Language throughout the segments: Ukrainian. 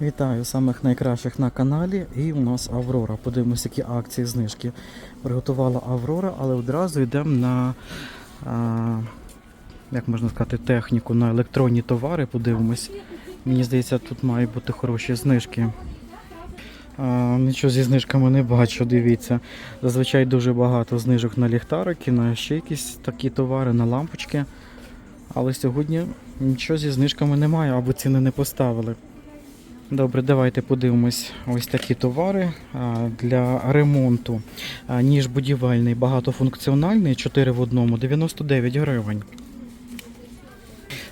Вітаю самих найкращих на каналі. І у нас Аврора. Подивимося, які акції знижки. Приготувала Аврора, але одразу йдемо на, а, як можна сказати, техніку на електронні товари. Подивимось. Мені здається, тут мають бути хороші знижки. А, нічого зі знижками не бачу, дивіться. Зазвичай дуже багато знижок на ліхтарики, на ще якісь такі товари, на лампочки. Але сьогодні нічого зі знижками немає, або ціни не поставили. Добре, давайте подивимось ось такі товари для ремонту. Ніж будівельний, багатофункціональний, 4 в одному, 99 гривень.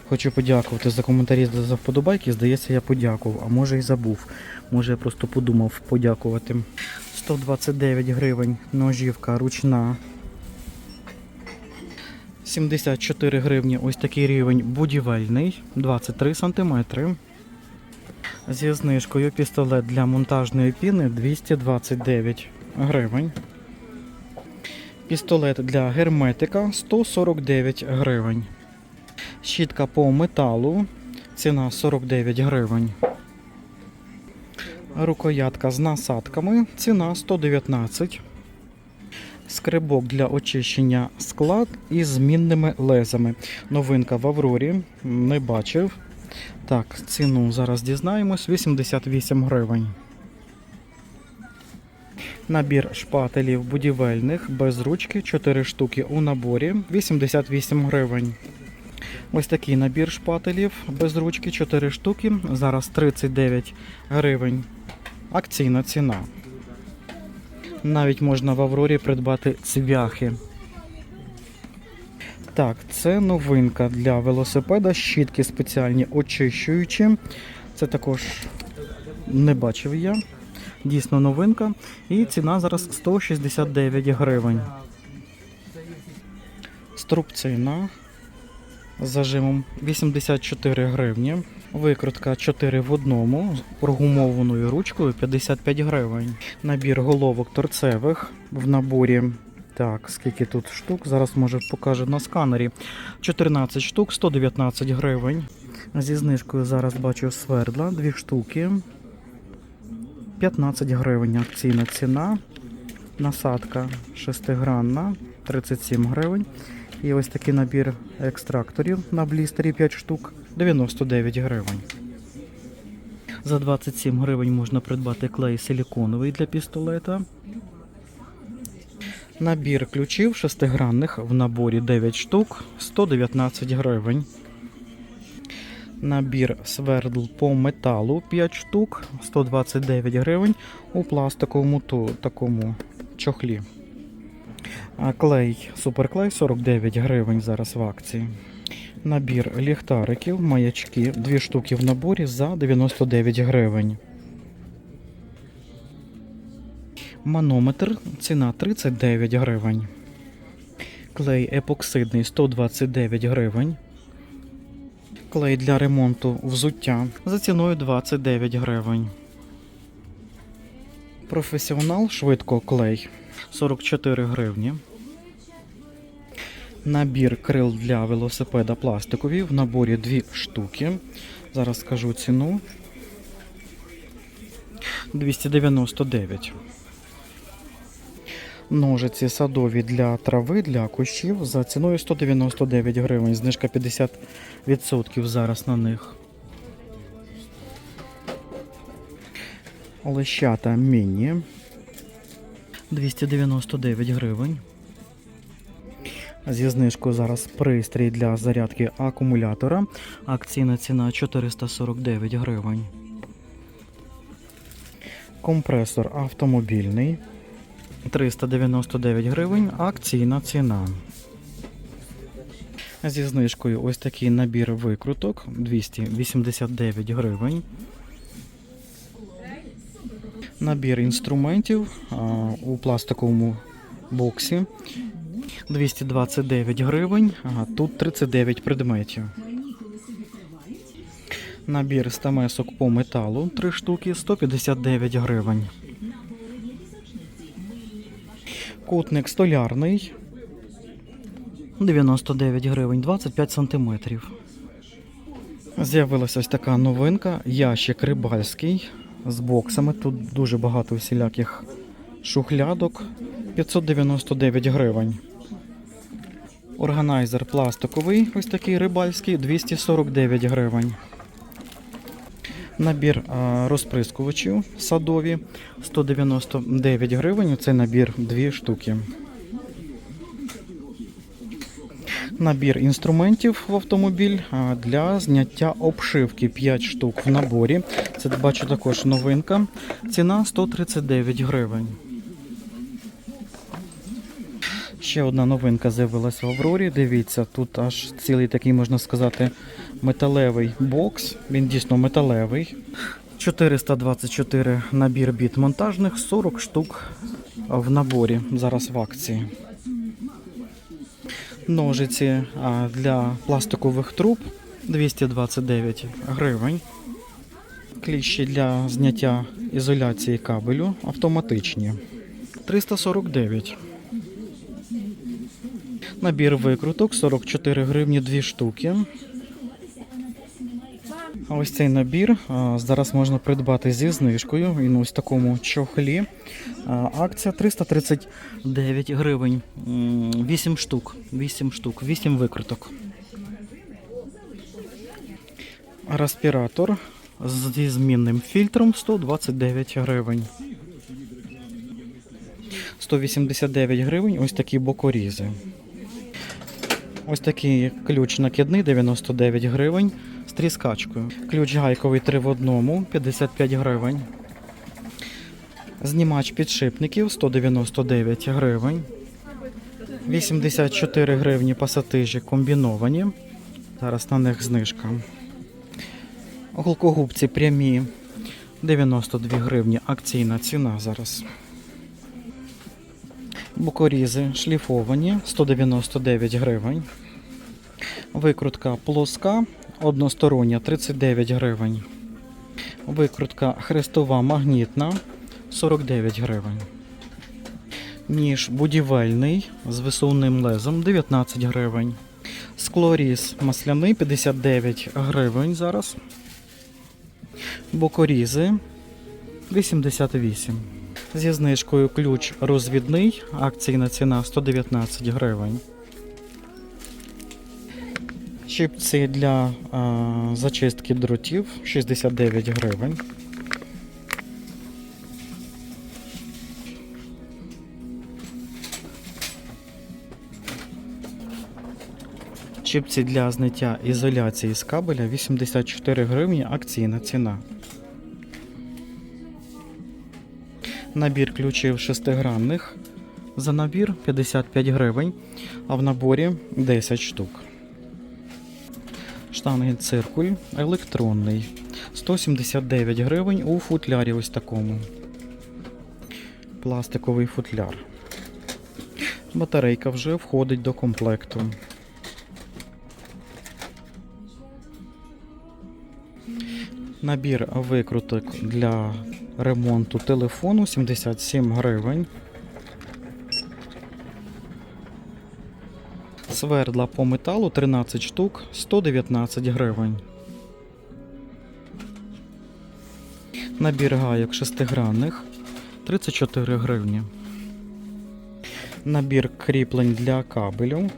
Хочу подякувати за коментарі за вподобайки. Здається, я подякував, а може і забув. Може я просто подумав подякувати. 129 гривень ножівка ручна. 74 гривні ось такий рівень будівельний, 23 сантиметри. Зі знижкою пістолет для монтажної піни 229 гривень. Пістолет для герметика 149 гривень. Щітка по металу. Ціна 49 гривень. Рукоятка з насадками. Ціна 119. Скрибок для очищення скла із змінними лезами. Новинка в Аврорі. Не бачив. Так, ціну зараз дізнаємось. 88 гривень. Набір шпателів будівельних без ручки 4 штуки у наборі 88 гривень. Ось такий набір шпателів без ручки 4 штуки. Зараз 39 гривень. Акційна ціна. Навіть можна в Аврорі придбати цвяхи. Так, це новинка для велосипеда. Щітки спеціальні очищуючі. Це також не бачив я. Дійсно новинка. І ціна зараз 169 гривень. Струбцина з зажимом 84 гривні. Викрутка 4 в одному з прогумованою ручкою 55 гривень. Набір головок торцевих в наборі. Так, скільки тут штук? Зараз може покаже на сканері. 14 штук, 119 гривень. Зі знижкою зараз бачу свердла, 2 штуки. 15 гривень акційна ціна. Насадка шестигранна, 37 гривень. І ось такий набір екстракторів на блістері 5 штук, 99 гривень. За 27 гривень можна придбати клей силіконовий для пістолета. Набір ключів шестигранних в наборі 9 штук, 119 гривень. Набір свердл по металу 5 штук, 129 гривень у пластиковому такому чохлі. А клей, суперклей 49 гривень зараз в акції. Набір ліхтариків, маячки, 2 штуки в наборі за 99 гривень. Манометр, ціна 39 гривень. Клей епоксидний 129 гривень. Клей для ремонту взуття за ціною 29 гривень. Професіонал швидко клей 44 гривні. Набір крил для велосипеда пластикові в наборі 2 штуки. Зараз скажу ціну. 299. Ножиці садові для трави, для кущів за ціною 199 гривень. Знижка 50% зараз на них. Лещата міні 299 гривень. Зі знижкою зараз пристрій для зарядки акумулятора. Акційна ціна 449 гривень. Компресор автомобільний 399 гривень. Акційна ціна. Зі знижкою ось такий набір викруток 289 гривень. Набір інструментів а, у пластиковому боксі 229 гривень. Ага, тут 39 предметів. Набір стамесок по металу 3 штуки 159 гривень. Кутник столярний 99 гривень, 25 сантиметрів. З'явилася ось така новинка. Ящик рибальський з боксами. Тут дуже багато всіляких шухлядок. 599 гривень. Органайзер пластиковий, ось такий рибальський, 249 гривень. Набір розприскувачів садові 199 гривень. Це набір 2 штуки. Набір інструментів в автомобіль для зняття обшивки 5 штук в наборі. Це бачу також новинка. Ціна 139 гривень. Ще одна новинка з'явилася в Аврорі. Дивіться, тут аж цілий такий, можна сказати, металевий бокс. Він дійсно металевий. 424 набір біт монтажних, 40 штук в наборі. Зараз в акції. Ножиці для пластикових труб 229 гривень. Кліщі для зняття ізоляції кабелю автоматичні 349. Набір викруток 44 гривні 2 штуки. А ось цей набір зараз можна придбати зі знижкою. Він ось такому чохлі. Акція 339 гривень. 8 штук. 8 штук, 8 викруток. Респіратор зі змінним фільтром 129 гривень. 189 гривень ось такі бокорізи. Ось такий ключ накидний 99 гривень з тріскачкою. Ключ гайковий 3 в одному 55 гривень. Знімач підшипників 199 гривень. 84 гривні пасатижі комбіновані. Зараз на них знижка. Голкогубці прямі 92 гривні. Акційна ціна зараз. Бокорізи шліфовані 199 гривень. Викрутка плоска одностороння 39 гривень. Викрутка хрестова магнітна 49 гривень. Ніж будівельний з висувним лезом 19 гривень. Склоріз масляний 59 гривень зараз. Бокорізи 88. Зі знижкою ключ розвідний. Акційна ціна 119 гривень. Чіпці для а, зачистки дротів 69 гривень. Чіпці для зняття ізоляції з кабеля 84 гривні. Акційна ціна. Набір ключів шестигранних. За набір 55 гривень, а в наборі 10 штук. Штангель циркуль електронний. 179 гривень у футлярі ось такому. Пластиковий футляр. Батарейка вже входить до комплекту. Набір викруток для ремонту телефону 77 гривень. Свердла по металу 13 штук 119 гривень. Набір гайок шестигранних 34 гривні. Набір кріплень для кабелю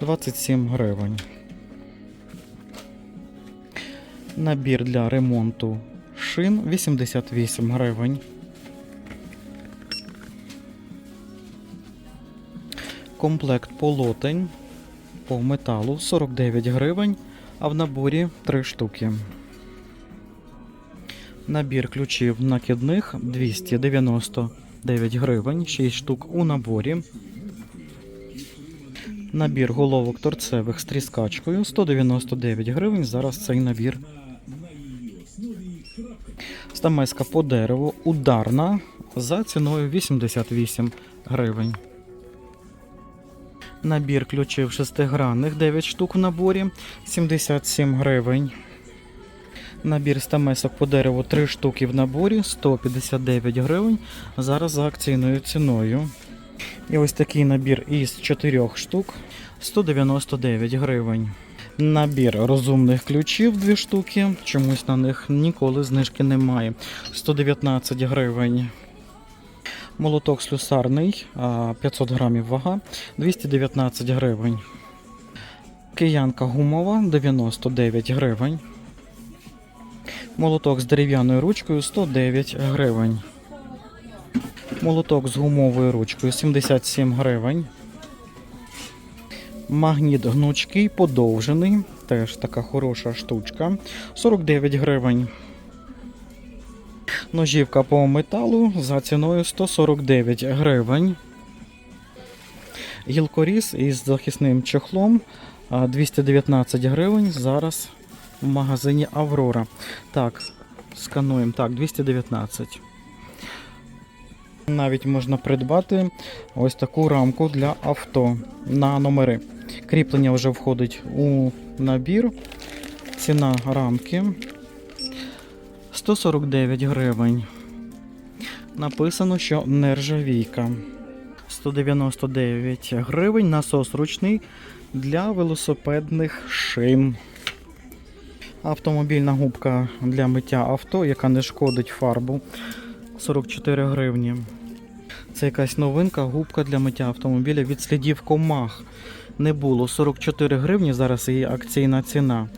27 гривень. Набір для ремонту шин 88 гривень. Комплект полотень по металу 49 гривень, а в наборі 3 штуки. Набір ключів накидних 299 гривень, 6 штук у наборі. Набір головок торцевих з тріскачкою 199 гривень. Зараз цей набір. Стамеска по дереву ударна за ціною 88 гривень. Набір ключів шестигранних 9 штук в наборі 77 гривень. Набір стамесок по дереву 3 штуки в наборі 159 гривень. Зараз за акційною ціною. І ось такий набір із 4 штук 199 гривень. Набір розумних ключів дві штуки. Чомусь на них ніколи знижки немає. 119 гривень. Молоток слюсарний, 500 грамів вага, 219 гривень. Киянка гумова 99 гривень. Молоток з дерев'яною ручкою 109 гривень. Молоток з гумовою ручкою 77 гривень. Магніт гнучкий, подовжений. Теж така хороша штучка. 49 гривень. Ножівка по металу за ціною 149 гривень. Гілкоріз із захисним чохлом а, 219 гривень. Зараз в магазині Аврора. Так, скануємо. Так, 219. Навіть можна придбати ось таку рамку для авто на номери. Кріплення вже входить у набір. Ціна рамки 149 гривень. Написано, що нержавійка. 199 гривень. Насос ручний для велосипедних шин. Автомобільна губка для миття авто, яка не шкодить фарбу. 44 гривні. Це якась новинка, губка для миття автомобіля від слідів комах. Не було 44 гривні, зараз її акційна ціна.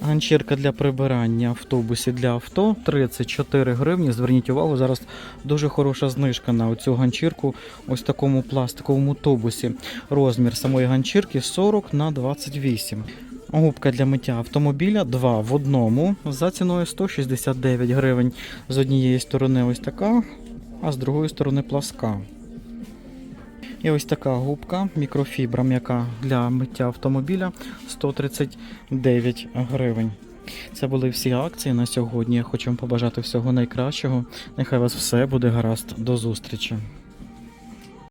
Ганчірка для прибирання автобусі для авто 34 гривні. Зверніть увагу, зараз дуже хороша знижка на цю ганчірку ось такому пластиковому тубусі. Розмір самої ганчірки 40 на 28. Губка для миття автомобіля 2 в одному за ціною 169 гривень. З однієї сторони ось така, а з другої сторони пласка. І ось така губка, мікрофібра м'яка для миття автомобіля 139 гривень. Це були всі акції на сьогодні. Я хочу вам побажати всього найкращого. Нехай вас все буде гаразд. До зустрічі.